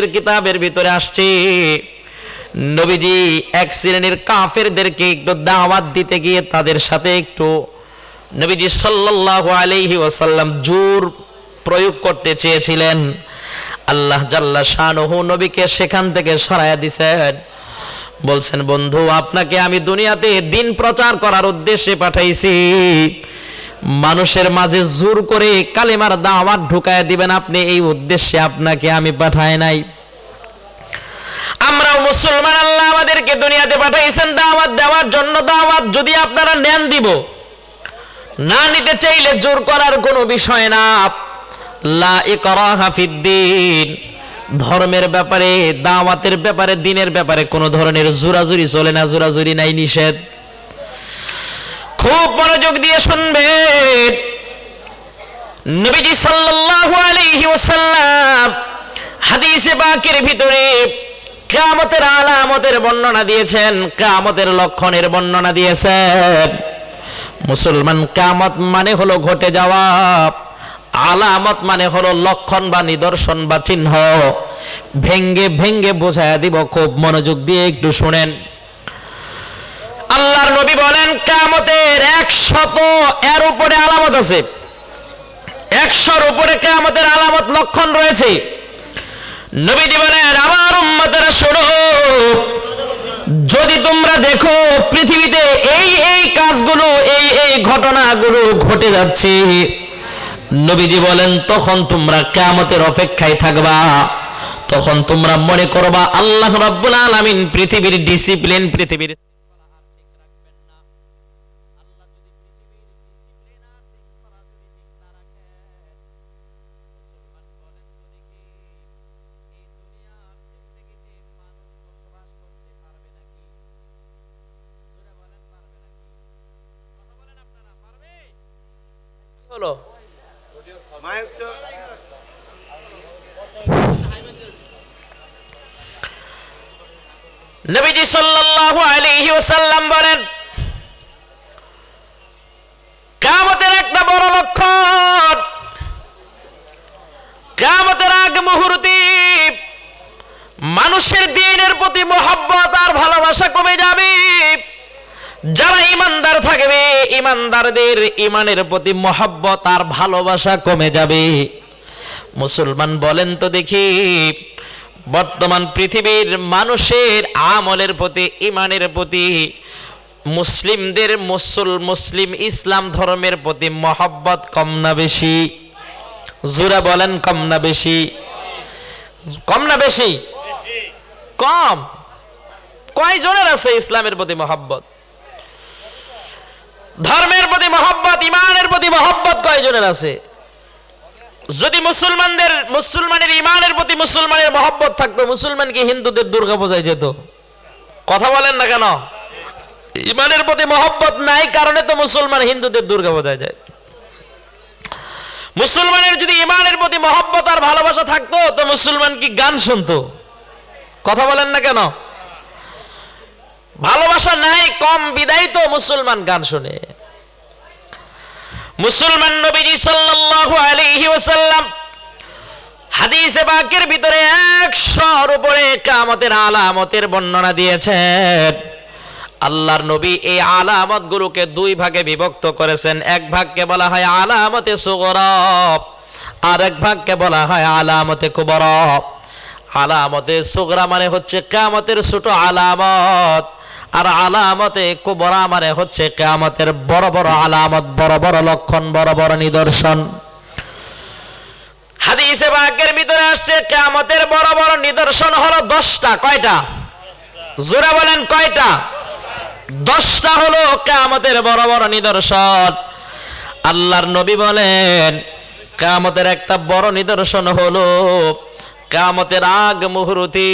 তাফসিরের কিতাবের ভিতরে আসছে। নবীজি এক শ্রেণির কাফেরদেরকে একটু দাওয়াত দিতে গিয়ে তাদের সাথে একটু নবীজি সাল্লাল্লাহু আলাইহি ওয়াসাল্লাম জোর প্রয়োগ করতে চেয়েছিলেন। আল্লাহ জাল্লা শানহু নবীকে সেখান থেকে সরায়া দিছেন। বলছেন, বন্ধু, আপনাকে আমি দুনিয়াতে দিন প্রচার করার উদ্দেশ্যে পাঠাইছি। মানুষের মাঝে জোর করে কালিমার দাওয়াত ঢুকায় দিবেন আপনি, এই উদ্দেশ্যে আপনাকে আমি পাঠাই নাই। আমরাও মুসলমান, আল্লাহ আমাদেরকে দুনিয়াতে পাঠাইছেন দাওয়াত, দেওয়ার জন্য দাওয়াত। যদি আপনারা নেন দিব, না নিতে চাইলে জোর করার কোনো বিষয় না। লা ইকরাহা ফিদ্দিন ধর্মের ব্যাপারে, দাওয়াতের ব্যাপারে, দিনের ব্যাপারে কোনো ধরনের জোরাজুরি চলে না, জোরাজুরি নাই, নিষেধ। খুব মনোযোগ দিয়ে শুনবেন নবীজি সাল্লাল্লাহু আলাইহি ওয়াসাল্লাম হাদিসে পাকের ভিতরে কিয়ামতের আলামতের বর্ণনা দিয়েছেন, কিয়ামতের লক্ষণের বর্ণনা দিয়েছেন। মুসলমান কিয়ামত মানে হলো ঘটে যাওয়া, আলামত মানে হলো লক্ষণ বা নিদর্শন বা চিহ্ন। ভেঙ্গে ভেঙ্গে বোঝায়া দিব, খুব মনোযোগ দিয়ে একটু শুনেন। নবী বলেন, কিয়ামতের একশত এর উপরে আলামত আছে। একশোর উপরে কিয়ামতের আলামত লক্ষণ রয়েছে। নবীজি বলেন, আমার উম্মতেরা শোনো, যদি তোমরা দেখো পৃথিবীতে এই এই কাজগুলো, এই এই ঘটনাগুলো ঘটে যাচ্ছে। নবীজি বলেন, তখন তোমরা কিয়ামতের অপেক্ষায় থাকবা। তখন তোমরা মনে করবা, আল্লাহ রাব্বুল আলামিন পৃথিবীর ডিসিপ্লিন পৃথিবীর হলো? নবীজি সাল্লাল্লাহু আলাইহি ওয়াসাল্লাম বলেন, কিয়ামতের একটা বড় লক্ষণ। কিয়ামতের আগ মুহূর্তে মানুষের দিনের প্রতি মোহাব্বত আর ভালোবাসা কমে যাবে। যারা ইমানদার থাকবে ইমানদারদের ইমানের প্রতি মোহাব্বত আর ভালোবাসা কমে যাবে। মুসলমান বলেন তো দেখি, বর্তমান পৃথিবীর মানুষের আমলের প্রতি ইমানের প্রতি, মুসলিমদের মুসল, মুসলিম ইসলাম ধর্মের প্রতি মহব্বত কম না বেশি? জুরা বলেন কম না বেশি। কম না বেশি? কম। কয়জনের আছে ইসলামের প্রতি মহব্বত? ধর্মের প্রতি মহব্বত, ইমানের প্রতি মহব্বত কয়জনের আছে? যদি মুসলমানদের, মুসলমানের ইমানের প্রতি মুসলমানের মহব্বত থাকতো, মুসলমান কি হিন্দুদের দুর্গা পূজায় যেত? কথা বলেন না কেন? ইমানের প্রতি মহব্বত নাই কারণে তো মুসলমান হিন্দুদের দুর্গা পূজায় যায়। মুসলমানের যদি ইমানের প্রতি মহব্বত আর ভালোবাসা থাকতো, তো মুসলমান কি গান শুনতো? কথা বলেন না কেন? ভালোবাসা নাই, কম বিদায় তো মুসলমান গান শুনে। মুসলমান নবীজি সাল্লাল্লাহু আলাইহি ওয়াসাল্লাম হাদিসে পাকের ভিতরে একশোর উপরে কামতের আলামতের বর্ণনা দিয়েছেন। আল্লাহর নবী এই আলামত গুলোকে দুই ভাগে বিভক্ত করেছেন। এক ভাগকে বলা হয় আলামতে সুগরব আর এক ভাগকে বলা হয় আলামতে কুবরব আলামতে সুগরা মানে হচ্ছে কামতের ছোট আলামত। আর আলামতে কুবরা মানে হচ্ছে কামতের বড় বড় আলামত, বড় বড় লক্ষণ, বড় বড় নিদর্শন। হাদিসে বাক্যের ভিতরে আসছে কামতের বড় বড় নিদর্শন হলো দশটা, কয়টা? জোরে বলেন, কয়টা? দশটা হলো কামতের বড় বড় নিদর্শন। আল্লাহর নবী বলেন কামতের একটা বড় নিদর্শন হলো কামতের আগ মুহূর্তে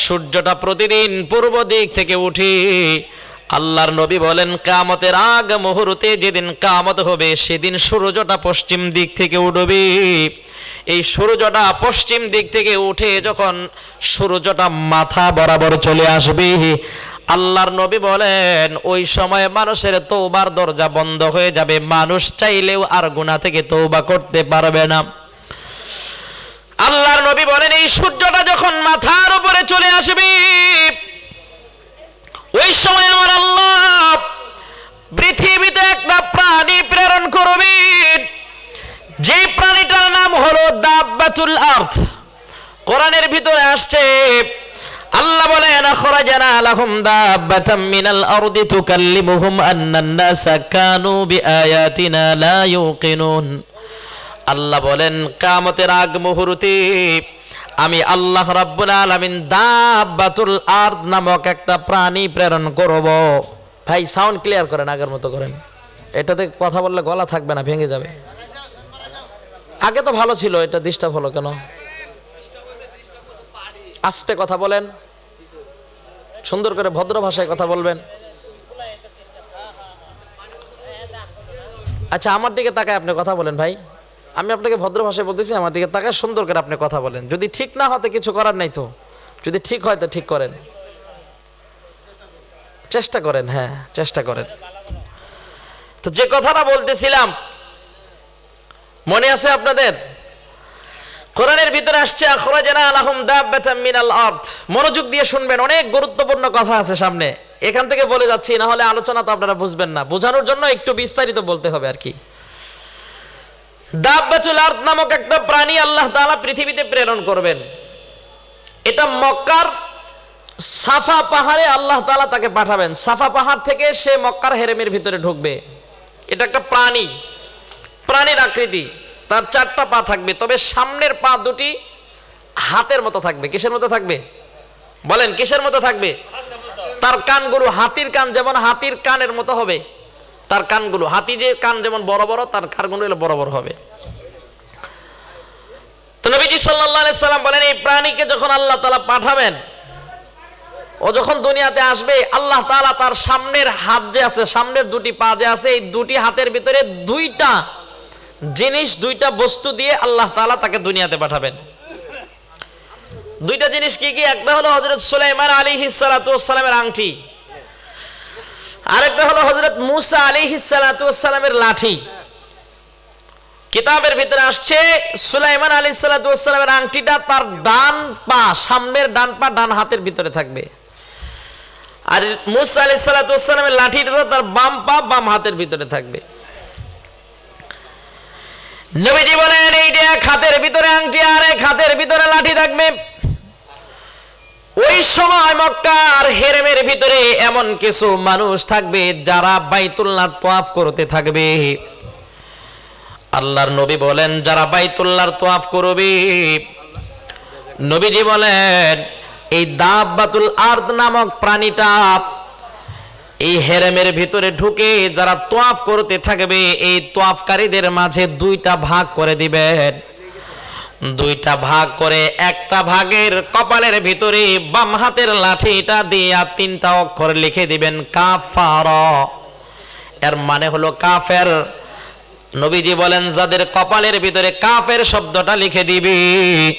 সূর্যটা প্রতিদিন পূর্ব দিক থেকে উঠে আল্লাহর নবী বলেন, কামতের আগ মুহূর্তে যেদিন কামত হবে, সেদিন সূর্যটা পশ্চিম দিক থেকে উঠবে। এই সূর্যটা পশ্চিম দিক থেকে উঠে যখন সূর্যটা মাথা বরাবর চলে আসবে, আল্লাহর নবী বলেন, ওই সময় মানুষের তৌবার দরজা বন্ধ হয়ে যাবে। মানুষ চাইলেও আর গুণা থেকে তৌবা করতে পারবে না। আল্লাহর নবী বলেন, এই সূর্যটা যখন মাথার উপরে চলে আসবে, ওই সময় আমার আল্লাহ পৃথিবীতে একটা প্রাণী প্রেরণ করবে। যে প্রাণীটার নাম হলো দাব্বাতুল আর্থ। কোরআনের ভিতরে আসছে, আল্লাহ বলেন খরাজানা লাহুম দাব্বাতাম মিনাল আরদি তুকাল্লিমুহুম আন্নান নাসা কানু বিআয়াতিনা লা ইউকিনুন। আল্লাহ বলেন, কামতের আগ মুহূর্তে আমি আল্লাহ রাব্বুল আলামিন দাব্বাতুল আর্দ নামক একটা প্রাণী প্রেরণ করব। ভাই সাউন্ড ক্লিয়ার করেন, আগের মতো করেন। এটাতে কথা বললে গলা থাকবে না, ভেঙে যাবে। আগে তো ভালো ছিল, এটা ডিস্টার্ব হলো কেন? আস্তে কথা বলেন, সুন্দর করে ভদ্র ভাষায় কথা বলবেন। আচ্ছা আমার দিকে তাকায় আপনি কথা বলেন, ভাই। আমি আপনাকে ভদ্র ভাষায় বলতেছি, আমার দিকে তাকে সুন্দর করে আপনি কথা বলেন। যদি ঠিক না হতে কিছু করার নাই তো। যদি ঠিক হয় তো ঠিক করেন। চেষ্টা করেন হ্যাঁ চেষ্টা করেন। তো যে কথাটা বলতেছিলাম, মনে আছে আপনাদের? কোরআনের ভিতরে আসছে মিনাল মনোযোগ দিয়ে শুনবেন, অনেক গুরুত্বপূর্ণ কথা আছে সামনে। এখান থেকে বলে যাচ্ছি, না হলে আলোচনা তো আপনারা বুঝবেন না। বোঝানোর জন্য একটু বিস্তারিত বলতে হবে আর কি। দাব্বাতুল আরদ নামক একটা প্রাণী আল্লাহ তাআলা পৃথিবীতে প্রেরণ করবেন। এটা মক্কার সাফা পাহাড়ে আল্লাহ তাআলা তাকে পাঠাবেন। সাফা পাহাড় থেকে সে মক্কার হেরেমের ভিতরে ঢুকবে। এটা একটা প্রাণী, প্রাণীর আকৃতি। তার চারটা পা থাকবে, তবে সামনের পা দুটি হাতের মতো থাকবে। কিসের মতো থাকবে? বলেন, কিসের মতো থাকবে? তার কানগুলো হাতির কান, যেমন হাতির কানের মতো হবে। তার কানগুলো, হাতি যে কান যেমন বড় বড়, তার কানগুলো বড় বড় হবে। তো নবীজি আলাইহি সাল্লাম বলেন, এই প্রাণীকে যখন আল্লাহ তাআলা পাঠাবেন, ও যখন দুনিয়াতে আসবে, আল্লাহ তাআলা তার সামনের হাত যে আছে, সামনের দুটি পা যে আছে, এই দুটি হাতের ভিতরে দুইটা জিনিস, দুইটা বস্তু দিয়ে আল্লাহ তাআলা তাকে দুনিয়াতে পাঠাবেন। দুইটা জিনিস কি কি? একটা হলো হযরত সুলাইমান আলাইহিস সালাতু সালামের আংটি। আরেকটা হলো হযরত মুসা আলাইহিস সালাতু লাঠি। কিতাবের ভিতরে আসছে, সুলাইমান আলাইহিস সালাতু সালামের আংটিটা তার ডান পা, সামনের ডান পা, ডান হাতের ভিতরে থাকবে। আর মুসা আলাইহিস সালাতু সালামের লাঠিটা তার বাম পা, বাম হাতের ভিতরে থাকবে। নবীজি বলেন এইটা এক হাতের ভিতরে আংটি আর এক হাতের ভিতরে লাঠি থাকবে। ওই সময় মক্কার হেরেমের ভিতরে এমন কিছু মানুষ থাকবে যারা বাইতুল্লাহর তোয়াফ করতে থাকবে। আল্লাহর নবী বলেন, যারা বাইতুল্লাহর তোয়াফ করবে। নবীজি বলেন, এই দাব্বাতুল আর্দ নামক প্রাণীটা এই হেরেমের ভিতরে ঢুকে যারা তোয়াফ করতে থাকবে, এই তোয়াফকারীদের মাঝে দুইটা ভাগ করে দিবেন। দুইটা ভাগ করে একটা ভাগের কপালের ভিতরে বাম হাতের লাঠিটা দিয়া তিনটা অক্ষর লিখে দিবেন কাফার। এর মানে হলো কাফের। নবীজি বলেন, যাদের কপালের ভিতরে কাফের শব্দটা লিখে দিবি